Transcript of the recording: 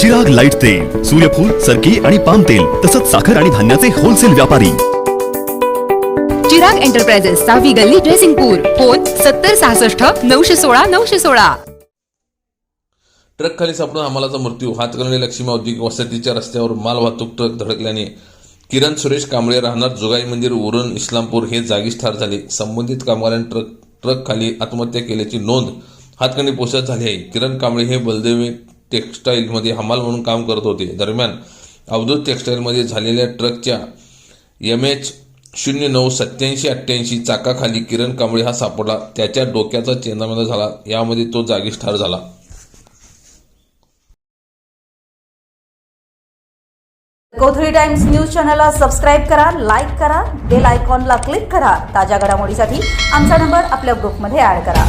Chirag light तेल सूर्यफूल सरकी आणि पाम तेल तसंच साखर आणि धान्याचे होलसेल व्यापारी. चिराग एंटरप्राइजेस सहावी गल्ली ड्रेसिंगपूर फोन सत्तर सहासष्ट नऊशे सोळा नऊशे सोळा. ट्रक खाली सापडून हमालाचा मृत्यू हातकर्णी लक्ष्मी औद्योगिक वसाहतीच्या रस्त्यावर माल वाहतूक ट्रक धडकल्याने किरण सुरेश कांबळे राहणार जोगाई मंदिर उरण इस्लामपूर हे जागीच ठार झाले. संबंधित कामगारांनी ट्रक ट्रक खाली आत्महत्या केल्याची नोंद हातकणी पोस्टात झाली आहे. किरण कांबळे हे बलदेवी टेक्स्टाईलमध्ये हमाल म्हणून काम करत होते. दरम्यान अवधूत टेक्स्टाईलमध्ये झालेल्या ट्रकच्या एम एच शून्य नऊ सत्याऐंशी अठ्ठ्याऐंशी चाकाखाली किरण कांबळे हा सापडला. त्याच्या डोक्याचा चेंदामेंदा झाला. यामध्ये तो जागीच ठार झाला. कोथळी टाइम्स न्यूज चॅनलला सबस्क्राईब करा लाईक करा बेल आयकॉनला क्लिक करा. ताज्या घडामोडीसाठी आमचा नंबर आपल्या ग्रुपमध्ये ॲड करा.